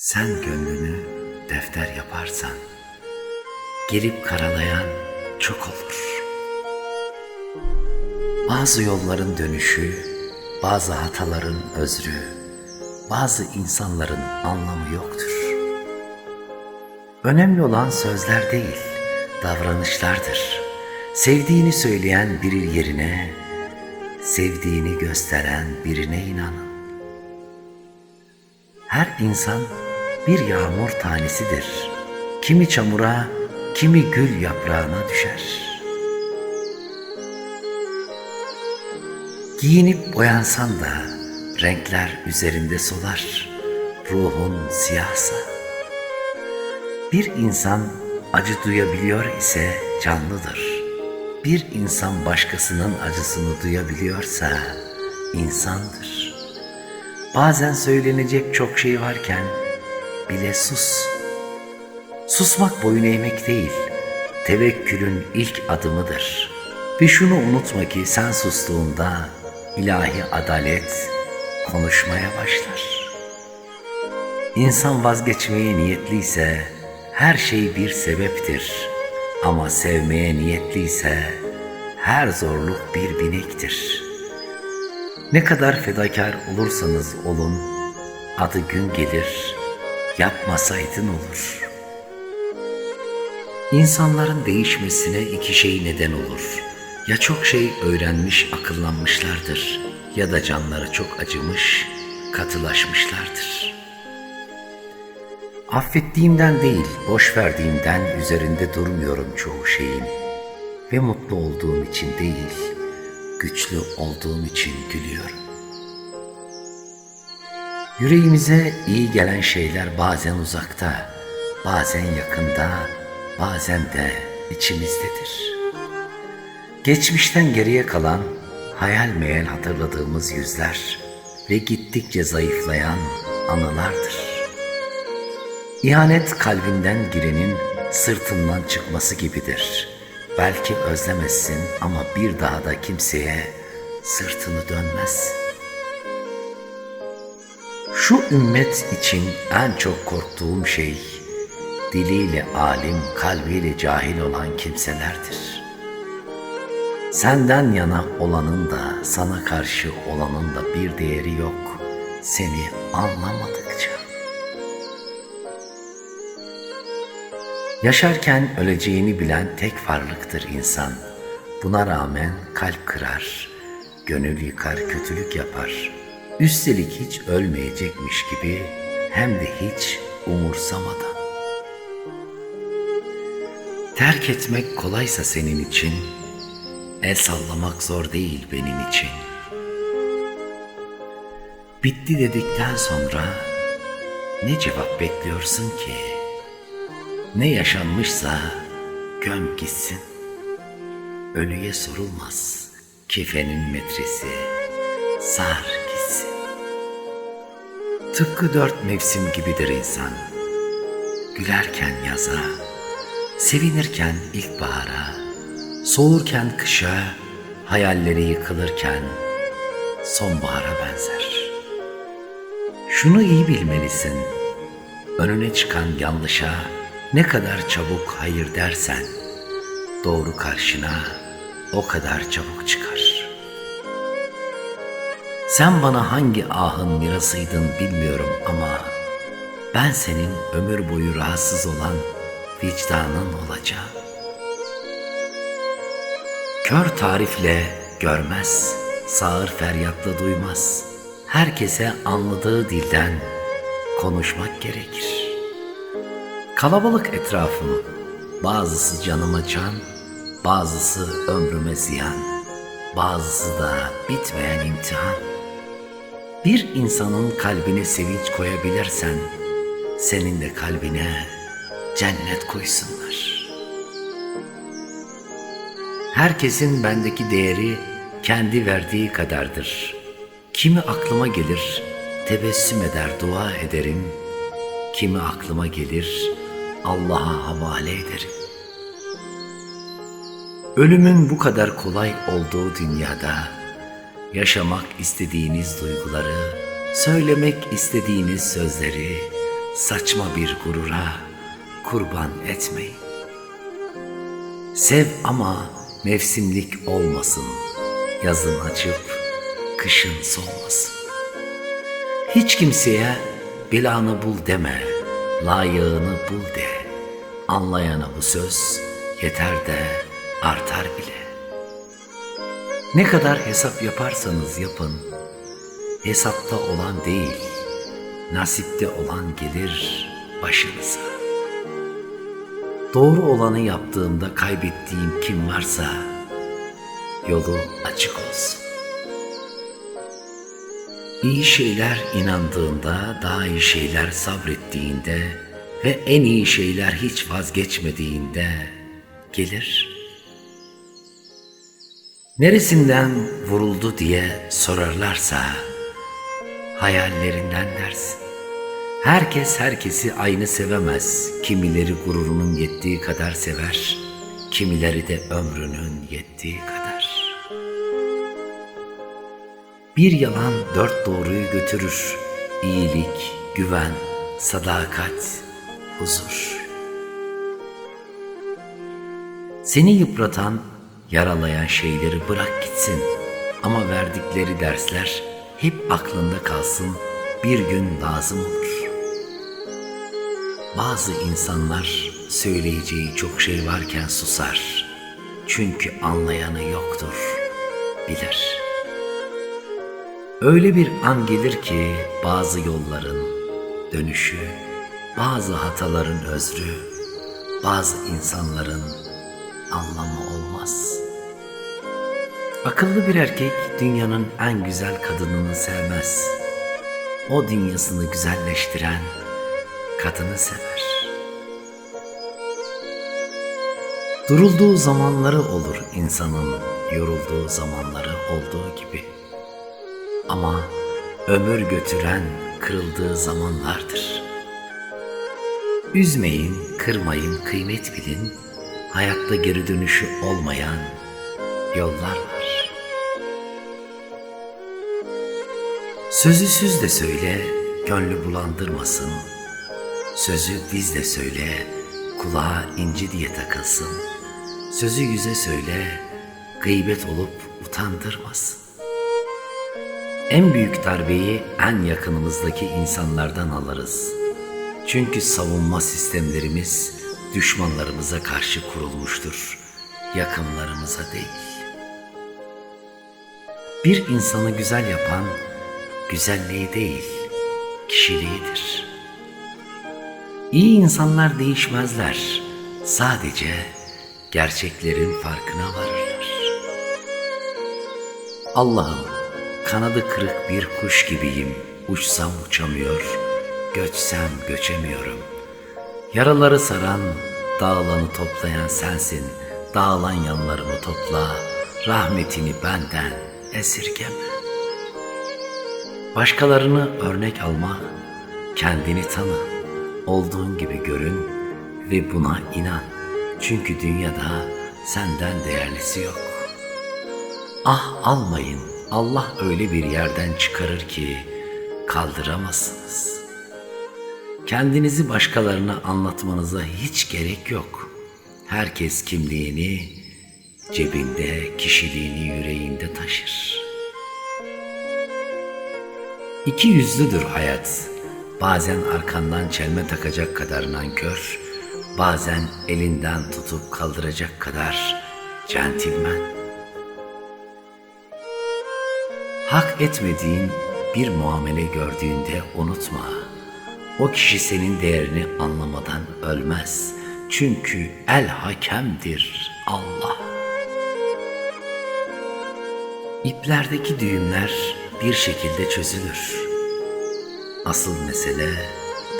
Sen gönlünü defter yaparsan, gelip karalayan çok olur. Bazı yolların dönüşü, bazı hataların özrü, bazı insanların anlamı yoktur. Önemli olan sözler değil, davranışlardır. Sevdiğini söyleyen biri yerine, sevdiğini gösteren birine inanın. Her insan bir yağmur tanesidir. Kimi çamura, kimi gül yaprağına düşer. Giyinip boyansan da renkler üzerinde solar. Ruhun siyahsa. Bir insan acı duyabiliyor ise canlıdır. Bir insan başkasının acısını duyabiliyorsa insandır. Bazen söylenecek çok şey varken bile sus. Susmak boyun eğmek değil, tevekkülün ilk adımıdır. Ve şunu unutma ki sen sustuğunda ilahi adalet konuşmaya başlar. İnsan vazgeçmeye niyetliyse her şey bir sebeptir. Ama sevmeye niyetliyse her zorluk bir binektir. Ne kadar fedakar olursanız olun, adı gün gelir, yapmasaydın olur. İnsanların değişmesine iki şey neden olur. Ya çok şey öğrenmiş, akıllanmışlardır ya da canları çok acımış, katılaşmışlardır. Affettiğimden değil, boş verdiğimden üzerinde durmuyorum çoğu şeyin. Ve mutlu olduğum için değil, güçlü olduğum için gülüyorum. Yüreğimize iyi gelen şeyler bazen uzakta, bazen yakında, bazen de içimizdedir. Geçmişten geriye kalan hayal meyal hatırladığımız yüzler ve gittikçe zayıflayan anılardır. İhanet kalbinden girenin sırtından çıkması gibidir. Belki özlemezsin ama bir daha da kimseye sırtını dönmez. Şu ümmet için en çok korktuğum şey diliyle alim, kalbiyle cahil olan kimselerdir. Senden yana olanın da sana karşı olanın da bir değeri yok seni anlamadıkça. Yaşarken öleceğini bilen tek varlıktır insan. Buna rağmen kalp kırar, gönül yıkar, kötülük yapar. Üstelik hiç ölmeyecekmiş gibi hem de hiç umursamadan. Terk etmek kolaysa senin için, el sallamak zor değil benim için. Bitti dedikten sonra ne cevap bekliyorsun ki? Ne yaşanmışsa göm gitsin. Ölüye sorulmaz kefenin metresi. Sar. Tıpkı dört mevsim gibidir insan. Gülerken yaza, sevinirken ilkbahara, soğurken kışa, hayalleri yıkılırken sonbahara benzer. Şunu iyi bilmelisin. Önüne çıkan yanlışa ne kadar çabuk hayır dersen, doğru karşına o kadar çabuk çıkar. Sen bana hangi ahın mirasıydın bilmiyorum ama ben senin ömür boyu rahatsız olan vicdanın olacağım. Kör tarifle görmez, sağır feryatla duymaz. Herkese anladığı dilden konuşmak gerekir. Kalabalık etrafım, bazısı canıma can, bazısı ömrüme ziyan, bazısı da bitmeyen imtihan. Bir insanın kalbine sevinç koyabilirsen, senin de kalbine cennet koysunlar. Herkesin bendeki değeri kendi verdiği kadardır. Kimi aklıma gelir, tebessüm eder, dua ederim. Kimi aklıma gelir, Allah'a havale ederim. Ölümün bu kadar kolay olduğu dünyada yaşamak istediğiniz duyguları, söylemek istediğiniz sözleri saçma bir gurura kurban etmeyin. Sev ama mevsimlik olmasın. Yazın açıp kışın solmasın. Hiç kimseye belanı bul deme, layığını bul de. Anlayana bu söz yeter de artar bile. Ne kadar hesap yaparsanız yapın, hesapta olan değil, nasipte olan gelir başınıza. Doğru olanı yaptığımda kaybettiğim kim varsa yolu açık olsun. İyi şeyler inandığında, daha iyi şeyler sabrettiğinde ve en iyi şeyler hiç vazgeçmediğinde gelir. Neresinden vuruldu diye sorarlarsa hayallerinden dersin. Herkes herkesi aynı sevemez. Kimileri gururunun yettiği kadar sever, kimileri de ömrünün yettiği kadar. Bir yalan dört doğruyu götürür. İyilik, güven, sadakat, huzur. Seni yıpratan, yaralayan şeyleri bırak gitsin. Ama verdikleri dersler hep aklında kalsın. Bir gün lazım olur. Bazı insanlar söyleyeceği çok şey varken susar. Çünkü anlayanı yoktur, bilir. Öyle bir an gelir ki bazı yolların dönüşü, bazı hataların özrü, bazı insanların anlamı olmaz. Akıllı bir erkek dünyanın en güzel kadınını sevmez. O dünyasını güzelleştiren kadını sever. Durulduğu zamanları olur insanın, yorulduğu zamanları olduğu gibi. Ama ömür götüren kırıldığı zamanlardır. Üzmeyin, kırmayın, kıymet bilin. Hayatta geri dönüşü olmayan yollar var. Sözü süz de söyle, gönlü bulandırmasın. Sözü diz de söyle, kulağa inci diye takılsın. Sözü yüze söyle, gıybet olup utandırmasın. En büyük darbeyi en yakınımızdaki insanlardan alırız. Çünkü savunma sistemlerimiz düşmanlarımıza karşı kurulmuştur, yakınlarımıza değil. Bir insanı güzel yapan güzelliği değil, kişiliğidir. İyi insanlar değişmezler, sadece gerçeklerin farkına varırlar. Allah'ım kanadı kırık bir kuş gibiyim, uçsam uçamıyor, göçsem göçemiyorum. Yaraları saran, dağılanı toplayan sensin, dağılan yanlarımı topla, rahmetini benden esirgeme. Başkalarını örnek alma, kendini tanı, olduğun gibi görün ve buna inan. Çünkü dünyada senden değerlisi yok. Ah almayın, Allah öyle bir yerden çıkarır ki kaldıramazsınız. Kendinizi başkalarına anlatmanıza hiç gerek yok. Herkes kimliğini cebinde, kişiliğini yüreğinde taşır. İki yüzlüdür hayat. Bazen arkandan çelme takacak kadar nankör, bazen elinden tutup kaldıracak kadar centilmen. Hak etmediğin bir muamele gördüğünde unutma. O kişi senin değerini anlamadan ölmez. Çünkü el hakemdir Allah. İplerdeki düğümler bir şekilde çözülür. Asıl mesele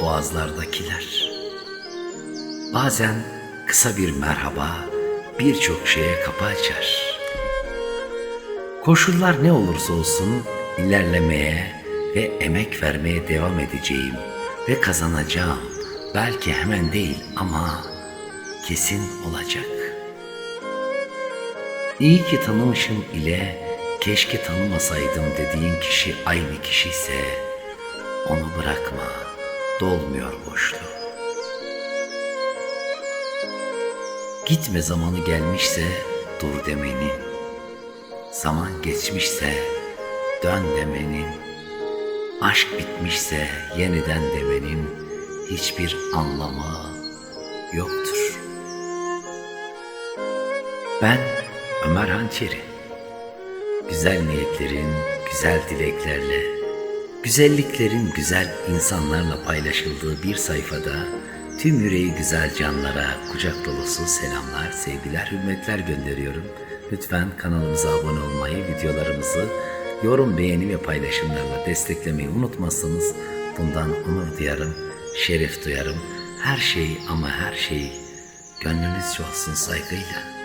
boğazlardakiler. Bazen kısa bir merhaba birçok şeye kapı açar. Koşullar ne olursa olsun ilerlemeye ve emek vermeye devam edeceğim ve kazanacağım. Belki hemen değil ama kesin olacak. İyi ki tanımışım ile keşke tanımasaydım dediğin kişi aynı kişi ise onu bırakma, dolmuyor boşluğu. Gitme zamanı gelmişse dur demenin, zaman geçmişse dön demenin, aşk bitmişse yeniden demenin hiçbir anlamı yoktur. Ben Ömer Hançeri. Güzel niyetlerin, güzel dileklerle, güzelliklerin güzel insanlarla paylaşıldığı bir sayfada tüm yüreği güzel canlara kucak dolusu selamlar, sevgiler, hürmetler gönderiyorum. Lütfen kanalımıza abone olmayı, videolarımızı yorum, beğeni ve paylaşımlarla desteklemeyi unutmazsanız bundan onur duyarım, şeref duyarım. Her şey ama her şey gönlünüzce olsun saygıyla.